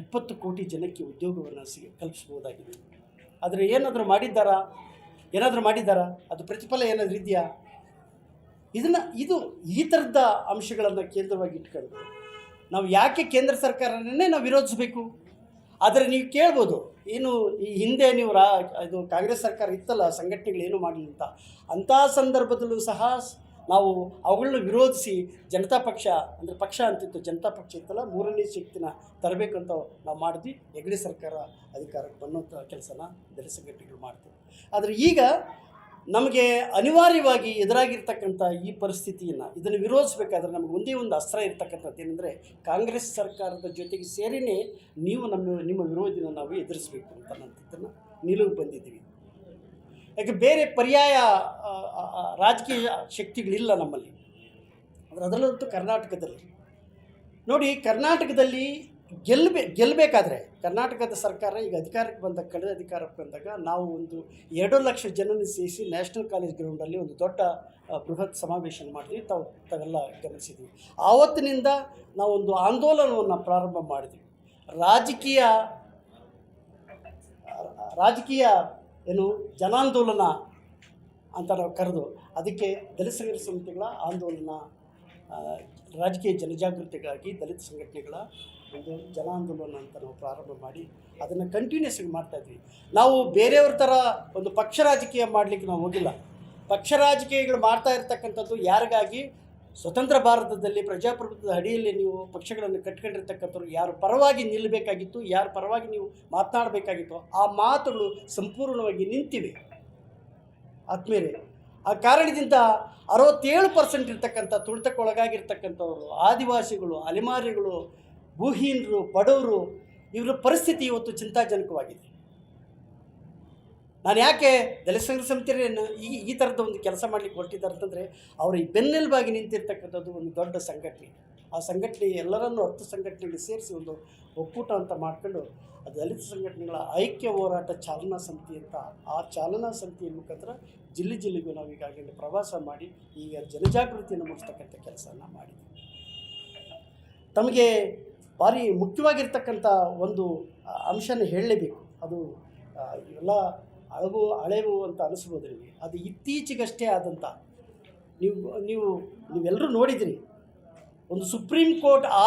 ಇಪ್ಪತ್ತು ಕೋಟಿ ಜನಕ್ಕೆ ಉದ್ಯೋಗವನ್ನು ಸಿ ಕಲ್ಪಿಸ್ಬೋದಾಗಿದೆ. ಆದರೆ ಏನಾದರೂ ಮಾಡಿದ್ದಾರಾ? ಏನಾದರೂ ಮಾಡಿದ್ದಾರಾ? ಅದು ಪ್ರತಿಫಲ ಏನಾದರೂ ಇದೆಯಾ? ಇದನ್ನು, ಇದು ಈ ಥರದ ಅಂಶಗಳನ್ನು ಕೇಂದ್ರವಾಗಿ ಇಟ್ಕೊಂಡು ನಾವು ಯಾಕೆ ಕೇಂದ್ರ ಸರ್ಕಾರನೇ ನಾವು ವಿರೋಧಿಸಬೇಕು? ಆದರೆ ನೀವು ಕೇಳ್ಬೋದು, ಏನು ಈ ಹಿಂದೆ ನೀವು ರಾ, ಇದು ಕಾಂಗ್ರೆಸ್ ಸರ್ಕಾರ ಇತ್ತಲ್ಲ, ಸಂಘಟನೆಗಳು ಏನು ಮಾಡಲಿ ಅಂತ ಅಂಥ ಸಂದರ್ಭದಲ್ಲೂ ಸಹ ನಾವು ಅವುಗಳನ್ನ ವಿರೋಧಿಸಿ ಜನತಾ ಪಕ್ಷ ಅಂದರೆ ಪಕ್ಷ ಅಂತಿತ್ತು, ಜನತಾ ಪಕ್ಷ ಇತ್ತಲ್ಲ, ಮೂರನೇ ಶಕ್ತಿನ ತರಬೇಕು ಅಂತ ನಾವು ಮಾಡಿದ್ವಿ. ಹೆಗಡೆ ಸರ್ಕಾರ ಅಧಿಕಾರಕ್ಕೆ ಬಂದಂಥ ಕೆಲಸನ ದಲಿತ ಮಾಡ್ತೀವಿ. ಆದರೆ ಈಗ ನಮಗೆ ಅನಿವಾರ್ಯವಾಗಿ ಎದುರಾಗಿರ್ತಕ್ಕಂಥ ಈ ಪರಿಸ್ಥಿತಿಯನ್ನು, ಇದನ್ನು ವಿರೋಧಿಸಬೇಕಾದ್ರೆ ನಮಗೆ ಒಂದೇ ಒಂದು ಅಸ್ತ್ರ ಇರ್ತಕ್ಕಂಥದ್ದು ಏನಂದರೆ ಕಾಂಗ್ರೆಸ್ ಸರ್ಕಾರದ ಜೊತೆಗೆ ಸೇರಿನೇ ನೀವು ನಮ್ಮ, ನಿಮ್ಮ ವಿರೋಧಿನ ನಾವು ಎದುರಿಸಬೇಕು ಅಂತ ಅನ್ನೋಂಥದ್ದನ್ನು ನಿಲುವು ಬಂದಿದ್ದೀವಿ. ಯಾಕೆ ಬೇರೆ ಪರ್ಯಾಯ ರಾಜಕೀಯ ಶಕ್ತಿಗಳಿಲ್ಲ ನಮ್ಮಲ್ಲಿ. ಆದರೆ ಅದರಲ್ಲಂತೂ ಕರ್ನಾಟಕದಲ್ಲಿ. ನೋಡಿ, ಕರ್ನಾಟಕದಲ್ಲಿ ಗೆಲ್ಲಬೇ ಗೆಲ್ಲಬೇಕಾದ್ರೆ ಕರ್ನಾಟಕದ ಸರ್ಕಾರ ಈಗ ಅಧಿಕಾರಕ್ಕೆ ಬಂದ, ಕಳೆದ ಅಧಿಕಾರಕ್ಕೆ ಬಂದಾಗ ನಾವು ಒಂದು ಎರಡು ಲಕ್ಷ ಜನನ ಸೇರಿಸಿ ನ್ಯಾಷನಲ್ ಕಾಲೇಜ್ ಗ್ರೌಂಡಲ್ಲಿ ಒಂದು ದೊಡ್ಡ ಬೃಹತ್ ಸಮಾವೇಶ ಮಾಡಿದ್ವಿ. ತಾವು, ತಾವೆಲ್ಲ ಗಮನಿಸಿದ್ವಿ ಆವತ್ತಿನಿಂದ ನಾವೊಂದು ಆಂದೋಲನವನ್ನು ಪ್ರಾರಂಭ ಮಾಡಿದ್ವಿ. ರಾಜಕೀಯ ರಾಜಕೀಯ ಏನು ಜನಾಂದೋಲನ ಅಂತ ನಾವು ಕರೆದು ಅದಕ್ಕೆ ದಲಿತ ಸಂಘರ್ಷ ಸಮಿತಿಗಳ ಆಂದೋಲನ ರಾಜಕೀಯ ಜನಜಾಗೃತಿಗಾಗಿ ದಲಿತ ಸಂಘಟನೆಗಳ ಒಂದು ಜನಾಂದೋಲನ ಅಂತ ನಾವು ಪ್ರಾರಂಭ ಮಾಡಿ ಅದನ್ನು ಕಂಟಿನ್ಯೂಸ್ ಮಾಡ್ತಾಯಿದ್ವಿ ನಾವು ಬೇರೆಯವ್ರ ಥರ ಒಂದು ಪಕ್ಷ ರಾಜಕೀಯ ಮಾಡಲಿಕ್ಕೆ ನಾವು ಹೋಗಿಲ್ಲ. ಪಕ್ಷ ರಾಜಕೀಯಗಳು ಮಾಡ್ತಾ ಇರ್ತಕ್ಕಂಥದ್ದು ಯಾರಿಗಾಗಿ? ಸ್ವತಂತ್ರ ಭಾರತದಲ್ಲಿ ಪ್ರಜಾಪ್ರಭುತ್ವದ ಅಡಿಯಲ್ಲಿ ನೀವು ಪಕ್ಷಗಳನ್ನು ಕಟ್ಕೊಂಡಿರ್ತಕ್ಕಂಥವ್ರು ಯಾರು ಪರವಾಗಿ ನಿಲ್ಲಬೇಕಾಗಿತ್ತು, ಯಾರು ಪರವಾಗಿ ನೀವು ಮಾತನಾಡಬೇಕಾಗಿತ್ತು, ಆ ಮಾತುಗಳು ಸಂಪೂರ್ಣವಾಗಿ ನಿಂತಿವೆ. ಆದ್ಮೇಲೆ ಆ ಕಾರಣದಿಂದ ಅರವತ್ತೇಳು ಪರ್ಸೆಂಟ್ ಇರ್ತಕ್ಕಂಥ ತುಳಿತಕ್ಕೊಳಗಾಗಿರ್ತಕ್ಕಂಥವ್ರು ಆದಿವಾಸಿಗಳು, ಅಲೆಮಾರಿಗಳು, ಭೂಹೀನರು, ಬಡವರು, ಇವರ ಪರಿಸ್ಥಿತಿ ಇವತ್ತು ಚಿಂತಾಜನಕವಾಗಿದೆ. ನಾನು ಯಾಕೆ ದಲಿತ ಸಂಘ ಸಮಿತಿಯನ್ನು ಈ ಈ ಥರದ ಒಂದು ಕೆಲಸ ಮಾಡಲಿಕ್ಕೆ ಹೊರಟಿದ್ದಾರೆ ಅಂತಂದರೆ ಅವರು ಈ ಬೆನ್ನೆಲುಬಾಗಿ ನಿಂತಿರ್ತಕ್ಕಂಥದ್ದು ಒಂದು ದೊಡ್ಡ ಸಂಘಟನೆ. ಆ ಸಂಘಟನೆ ಎಲ್ಲರನ್ನೂ ಹತ್ತು ಸಂಘಟನೆಗಳು ಸೇರಿಸಿ ಒಂದು ಒಕ್ಕೂಟ ಅಂತ ಮಾಡ್ಕೊಂಡು ದಲಿತ ಸಂಘಟನೆಗಳ ಐಕ್ಯ ಹೋರಾಟ ಚಾಲನಾ ಸಮಿತಿ ಅಂತ ಆ ಚಾಲನಾ ಸಮಿತಿಯ ಮುಖಾಂತರ ಜಿಲ್ಲೆ ಜಿಲ್ಲೆಗೂ ನಾವು ಈಗಾಗಲೇ ಪ್ರವಾಸ ಮಾಡಿ ಈಗ ಜನಜಾಗೃತಿಯನ್ನು ಮೂಡಿಸ್ತಕ್ಕಂಥ ಕೆಲಸವನ್ನು ಮಾಡಿದ್ವಿ. ತಮಗೆ ಭಾರಿ ಮುಖ್ಯವಾಗಿರ್ತಕ್ಕಂಥ ಒಂದು ಅಂಶನ ಹೇಳಲೇಬೇಕು. ಅದು ಆ, ಅಳೆವು ಹಳೆವು ಅಂತ ಅನಿಸ್ಬೋದು ನಿಮಗೆ ಅದು ಇತ್ತೀಚೆಗಷ್ಟೇ ಆದಂಥ ನೀವು ನೀವು ನೀವೆಲ್ಲರೂ ನೋಡಿದಿರಿ. ಒಂದು ಸುಪ್ರೀಂ ಕೋರ್ಟ್